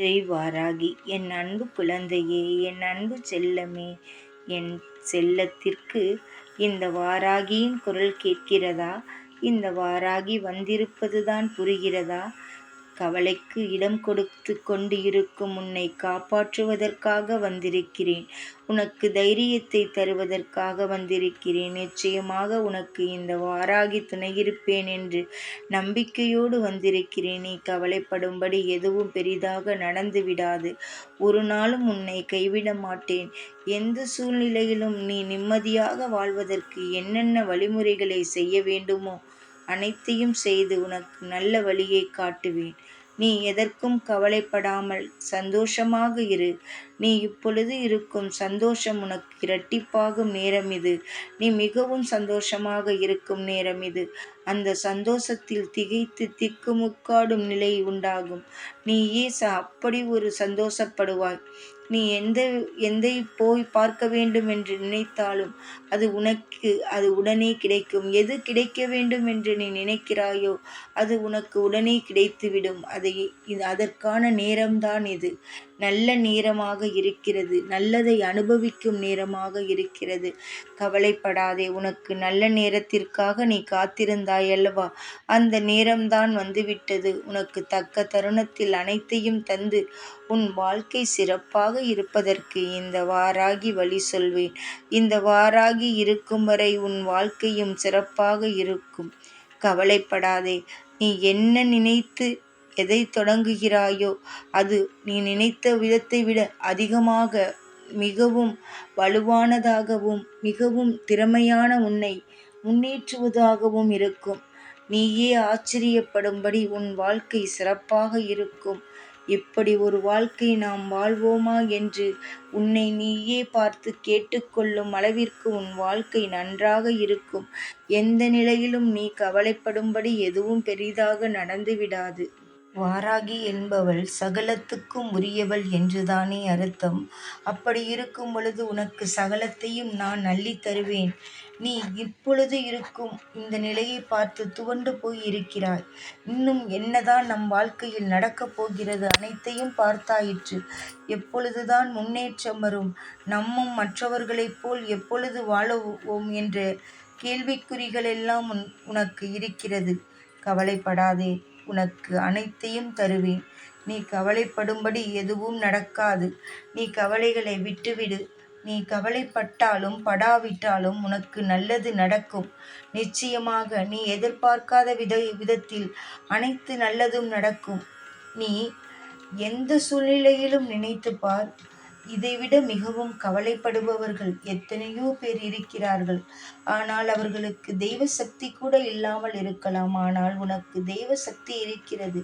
ஜெய் வாராகி என் அன்பு குழந்தையே என் அன்பு செல்லமே என் செல்லத்திற்கு இந்த வாராகியின் குரல் கேட்கிறதா? இந்த வாராகி வந்திருப்பதுதான் புரிகிறதா? கவலைக்கு இடம் கொடுத்து கொண்டு இருக்கும் உன்னை காப்பாற்றுவதற்காக வந்திருக்கிறேன். உனக்கு தைரியத்தை தருவதற்காக வந்திருக்கிறேன். நிச்சயமாக உனக்கு இந்த வாராகி துணையிருப்பேன் என்று நம்பிக்கையோடு வந்திருக்கிறேன். நீ கவலைப்படும்படி எதுவும் பெரிதாக நடந்து விடாது. ஒரு நாளும் உன்னை கைவிட மாட்டேன். எந்த சூழ்நிலையிலும் நீ நிம்மதியாக வாழ்வதற்கு என்னென்ன வழிமுறைகளை செய்ய வேண்டுமோ அனைத்தையும் செய்து உனக்கு நல்ல வழியை காட்டுவேன். நீ எதற்கும் கவலைப்படாமல் சந்தோஷமாக இரு. நீ இப்பொழுது இருக்கும் சந்தோஷம் உனக்கு இரட்டிப்பாகும் நேரம் இது. நீ மிகவும் சந்தோஷமாக இருக்கும் நேரம் இது. அந்த சந்தோஷத்தில் திகைத்து திக்குமுக்காடும் நிலை உண்டாகும். நீ ஏச அப்படி ஒரு சந்தோஷப்படுவாய். நீ எந்த எந்தை போய் பார்க்க வேண்டும் என்று நினைத்தாலும் அது உனக்கு அது உடனே கிடைக்கும். எது கிடைக்க வேண்டும் என்று நீ நினைக்கிறாயோ அது உனக்கு உடனே கிடைத்துவிடும். அதை இது அதற்கான நேரம்தான் இது. நல்ல நேரமாக இருக்கிறது. நல்லதை அனுபவிக்கும் நேரமாக இருக்கிறது. கவலைப்படாதே உனக்கு நல்ல நேரத்திற்காக நீ காத்திருந்தாய் அல்லவா அந்த நேரம்தான் வந்துவிட்டது. உனக்கு தக்க தருணத்தில் அனைத்தையும் தந்து உன் வாழ்க்கை சிறப்பாக இருப்பதற்கு இந்த வாராகி வழி சொல்வேன். இந்த வாராகி இருக்கும் வரை உன் வாழ்க்கையும் சிறப்பாக இருக்கும். கவலைப்படாதே நீ என்ன நினைத்து எதை தொடங்குகிறாயோ அது நீ நினைத்த விதத்தை விட அதிகமாக மிகவும் வலுவானதாகவும் மிகவும் திறமையான உன்னை முன்னேற்றுவதாகவும் இருக்கும். நீயே ஆச்சரியப்படும்படி உன் வாழ்க்கை சிறப்பாக இருக்கும். இப்படி ஒரு வாழ்க்கை நாம் வாழ்வோமா என்று உன்னை நீயே பார்த்து கேட்டுக்கொள்ளும் அளவிற்கு உன் வாழ்க்கை நன்றாக இருக்கும். எந்த நிலையிலும் நீ கவலைப்படும்படி எதுவும் பெரிதாக நடந்துவிடாது. வாராகி என்பவள் சகலத்துக்கும் உரியவள் என்றுதானே அர்த்தம். அப்படி இருக்கும் பொழுது உனக்கு சகலத்தையும் நான் அள்ளித் தருவேன். நீ இப்பொழுது இருக்கும் இந்த நிலையை பார்த்து துவண்டு போய் இருக்கிறாய். இன்னும் என்னதான் நம் வாழ்க்கையில் நடக்கப் போகிறது அனைத்தையும் பார்த்தாயிற்று. எப்பொழுதுதான் முன்னேற்றம் வரும் நம்மும் மற்றவர்களைப் போல் எப்பொழுது வாழவோம் என்ற கேள்விக்குறிகளெல்லாம் உன் உனக்கு இருக்கிறது. கவலைப்படாதே. உனக்கு அனைத்தையும் தருவேன். நீ கவலைப்படும்படி எதுவும் நடக்காது. நீ கவலைகளை விட்டுவிடு. நீ கவலைப்பட்டாலும் படாவிட்டாலும் உனக்கு நல்லது நடக்கும். நிச்சயமாக நீ எதிர்பார்க்காத வித விதத்தில் அனைத்து நல்லதும் நடக்கும். நீ எந்த சூழ்நிலையிலும் நினைத்து பார். இதைவிட மிகவும் கவலைப்படுபவர்கள் எத்தனையோ பேர் இருக்கிறார்கள். ஆனால் அவர்களுக்கு தெய்வ சக்தி கூட இல்லாமல் இருக்கலாம். ஆனால் உனக்கு தெய்வ சக்தி இருக்கிறது.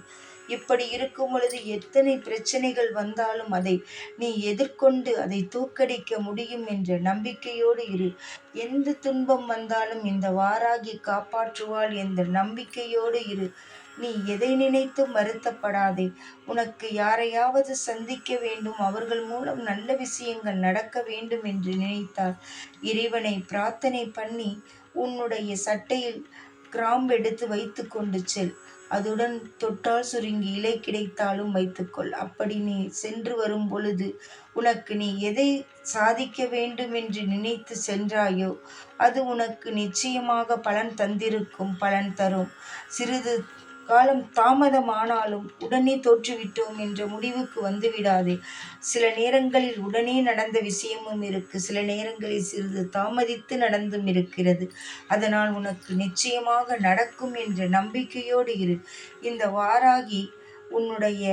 இப்படி இருக்கும் பொழுது எத்தனை பிரச்சனைகள் வந்தாலும் அதை நீ எதிர்கொண்டு அதை தூக்கடிக்க முடியும் என்ற நம்பிக்கையோடு இரு. எந்த துன்பம் வந்தாலும் இந்த வாராகி காப்பாற்றுவாள் என்ற நம்பிக்கையோடு இரு. நீ எதை நினைத்து வருத்தப்படாதே. உனக்கு யாரையாவது சந்திக்க வேண்டும். அவர்கள் மூலம் நல்ல விஷயங்கள் நடக்க வேண்டும் என்று நினைத்தால் இறைவனை பிரார்த்தனை பண்ணி உன்னுடைய சட்டையில் கிராம்பு எடுத்து வைத்து கொண்டு செல். அதுடன் தொட்டால் சுருங்கி இலை கிடைத்தாலும் வைத்துக்கொள் அப்படி நீ சென்று வரும் பொழுது உனக்கு நீ எதை சாதிக்க வேண்டும் என்று நினைத்து சென்றாயோ அது உனக்கு நிச்சயமாக பலன் தந்திருக்கும் பலன் தரும். சிறிது காலம் தாமதமானாலும் உடனே தோற்றுவிட்டோம் என்ற முடிவுக்கு வந்துவிடாதே. சில நேரங்களில் உடனே நடந்த விஷயமும் இருக்கு. சில நேரங்களில் சிறிது தாமதித்து நடந்தும் இருக்கிறது. அதனால் உனக்கு நிச்சயமாக நடக்கும் என்ற நம்பிக்கையோடு இரு. இந்த வாராகி உன்னுடைய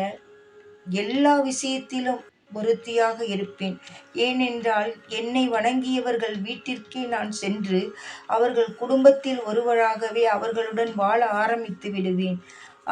எல்லா விஷயத்திலும் ஒருத்தியாக இருப்பேன். ஏனென்றால் என்னை வணங்கியவர்கள் வீட்டிற்கே நான் சென்று அவர்கள் குடும்பத்தில் ஒருவராகவே அவர்களுடன் வாழ ஆரம்பித்து விடுவேன்.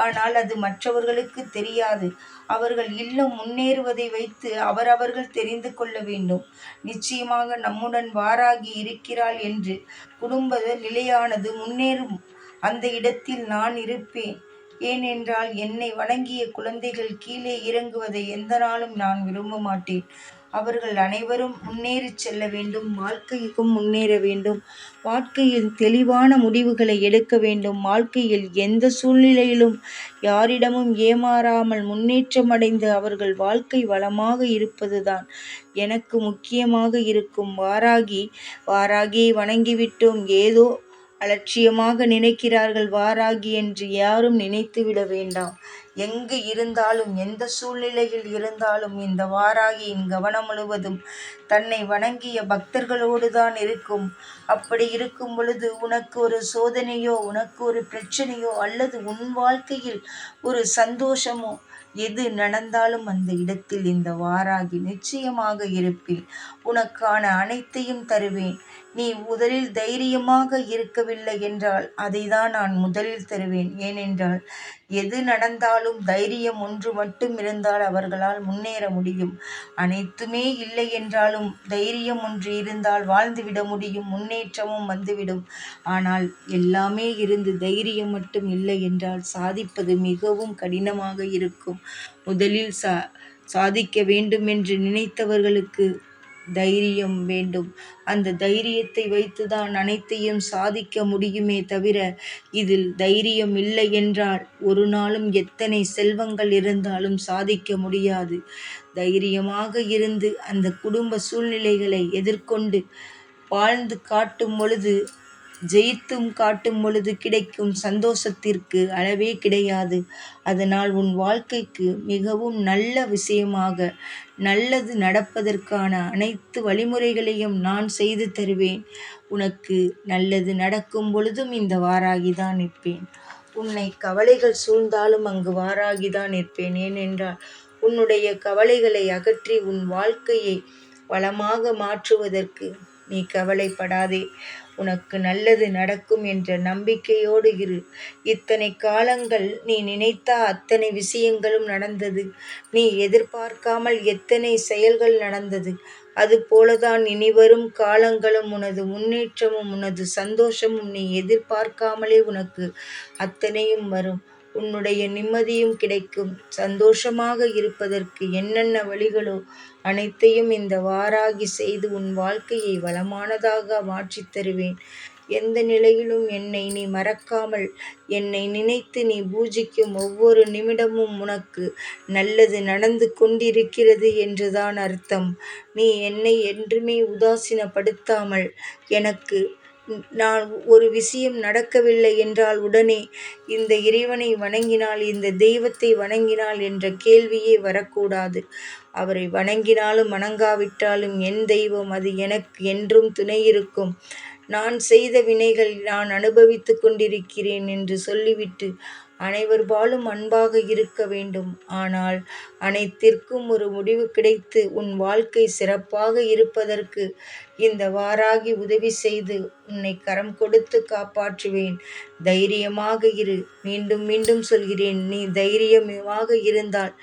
ஆனால் அது மற்றவர்களுக்கு தெரியாது. அவர்கள் இல்லம் முன்னேறுவதை வைத்து அவரவர்கள் தெரிந்து கொள்ள வேண்டும். நிச்சயமாக நம்முடன் வாராகி இருக்கிறாள் என்று குடும்ப நிலையானது முன்னேறும். அந்த இடத்தில் நான் இருப்பேன். ஏனென்றால் என்னை வணங்கிய குழந்தைகள் கீழே இறங்குவதை எந்த நாளும் நான் விரும்ப மாட்டேன். அவர்கள் அனைவரும் முன்னேறிச் செல்ல வேண்டும் வாழ்க்கைக்கும் முன்னேற வேண்டும். வாழ்க்கையில் தெளிவான முடிவுகளை எடுக்க வேண்டும். வாழ்க்கையில் எந்த சூழ்நிலையிலும் யாரிடமும் ஏமாறாமல் முன்னேற்றமடைந்து அவர்கள் வாழ்க்கை வளமாக இருப்பதுதான் எனக்கு முக்கியமாக இருக்கும். வாராகி வாராகியை வணங்கிவிட்டோம். ஏதோ அலட்சியமாக நினைக்கிறார்கள். வாராகி என்று யாரும் நினைத்துவிட வேண்டாம். எங்கு இருந்தாலும் எந்த சூழ்நிலையில் இருந்தாலும் இந்த வாராகியின் கவனம் முழுவதும் தன்னை வணங்கிய பக்தர்களோடு தான் இருக்கும். அப்படி இருக்கும் பொழுது உனக்கு ஒரு சோதனையோ உனக்கு ஒரு பிரச்சனையோ அல்லது உன் வாழ்க்கையில் ஒரு சந்தோஷமோ எது நடந்தாலும் அந்த இடத்தில் இந்த வாராகி நிச்சயமாக இருப்பேன் உனக்கான அனைத்தையும் தருவேன். நீ முதலில் தைரியமாக இருக்கவில்லை என்றால் அதை தான் நான் முதலில் தருவேன். ஏனென்றால் எது நடந்தாலும் தைரியம் ஒன்று மட்டும் இருந்தால் அவர்களால் முன்னேற முடியும். அனைத்துமே இல்லை என்றாலும் தைரியம் ஒன்று இருந்தால் வாழ்ந்துவிட முடியும் முன்னேற்றமும் வந்துவிடும். ஆனால் எல்லாமே இருந்து தைரியம் மட்டும் இல்லை என்றால் சாதிப்பது மிகவும் கடினமாக இருக்கும். முதலில் சா சாதிக்க வேண்டும் என்று நினைத்தவர்களுக்கு தைரியம் வேண்டும். அந்த தைரியத்தை வைத்துதான் அனைத்தையும் சாதிக்க முடியுமே தவிர இதில் தைரியம் இல்லை என்றால் ஒரு நாளும் எத்தனை செல்வங்கள் இருந்தாலும் சாதிக்க முடியாது. தைரியமாக இருந்து அந்த குடும்ப சூழ்நிலைகளை எதிர்கொண்டு வாழ்ந்து காட்டும் பொழுது ஜெயித்தும் காட்டும் பொழுது கிடைக்கும் சந்தோஷத்திற்கு அளவே கிடையாது. அதனால் உன் வாழ்க்கைக்கு மிகவும் நல்ல விஷயமாக நல்லது நடப்பதற்கான அனைத்து வழிமுறைகளையும் நான் செய்து தருவேன். உனக்கு நல்லது நடக்கும் பொழுதும் இந்த வாராகிதான் நிற்பேன். உன்னை கவலைகள் சூழ்ந்தாலும் அங்கு வாராகிதான் நிற்பேன். ஏனென்றால் உன்னுடைய கவலைகளை அகற்றி உன் வாழ்க்கையை வளமாக மாற்றுவதற்கு நீ கவலைப்படாதே. உனக்கு நல்லது நடக்கும் என்ற நம்பிக்கையோடு இரு. இத்தனை காலங்கள் நீ நினைத்தா அத்தனை விஷயங்களும் நடந்தது. நீ எதிர்பார்க்காமல் எத்தனை செயல்கள் நடந்தது. அதுபோலதான் இனிவரும் காலங்களும் உனது முன்னேற்றமும் உனது சந்தோஷமும் நீ எதிர்பார்க்காமலே உனக்கு அத்தனையும் வரும். உன்னுடைய நிம்மதியும் கிடைக்கும். சந்தோஷமாக இருப்பதற்கு என்னென்ன வழிகளோ அனைத்தையும் இந்த வாராகி செய்து உன் வாழ்க்கையை வளமானதாக மாற்றித் தருவேன். எந்த நிலையிலும் என்னை நீ மறக்காமல் என்னை நினைத்து நீ பூஜிக்கும் ஒவ்வொரு நிமிடமும் உனக்கு நல்லது நடந்து கொண்டிருக்கிறது என்றுதான் அர்த்தம். நீ என்னை என்றுமே உதாசீனப்படுத்தாமல் எனக்கு நான் ஒரு விஷயம் நடக்கவில்லை என்றால் உடனே இந்த இறைவனை வணங்கினால் இந்த தெய்வத்தை வணங்கினால் என்ற கேள்வியே வரக்கூடாது. அவரை வணங்கினாலும் வணங்காவிட்டாலும் என் தெய்வம் அது எனக்கு என்றும் துணை இருக்கும். நான் செய்த வினைகள் நான் அனுபவித்துக் கொண்டிருக்கிறேன் என்று சொல்லிவிட்டு அனைவர்பாலும் அன்பாக இருக்க வேண்டும். ஆனால் அனைத்திற்கும் ஒரு முடிவு கிடைத்து உன் வாழ்க்கை சிறப்பாக இருப்பதற்கு இந்த வாராகி உதவி செய்து உன்னை கரம் கொடுத்து காப்பாற்றுவேன். தைரியமாக இரு. மீண்டும் மீண்டும் சொல்கிறேன் நீ தைரியமாக இருந்தால்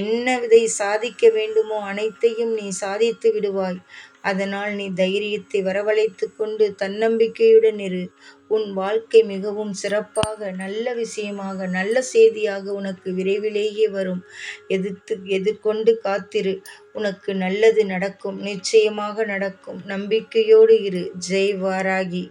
என்ன விதை சாதிக்க வேண்டுமோ அனைத்தையும் நீ சாதித்து விடுவாய். அதனால் நீ தைரியத்தை வரவழைத்து கொண்டு தன்னம்பிக்கையுடன் இரு. உன் வாழ்க்கை மிகவும் சிறப்பாக நல்ல விஷயமாக நல்ல செய்தியாக உனக்கு விரைவிலேயே வரும். எதிர்த்து எதிர்கொண்டு காத்திரு. உனக்கு நல்லது நடக்கும் நிச்சயமாக நடக்கும். நம்பிக்கையோடு இரு. ஜெய் வாராகி.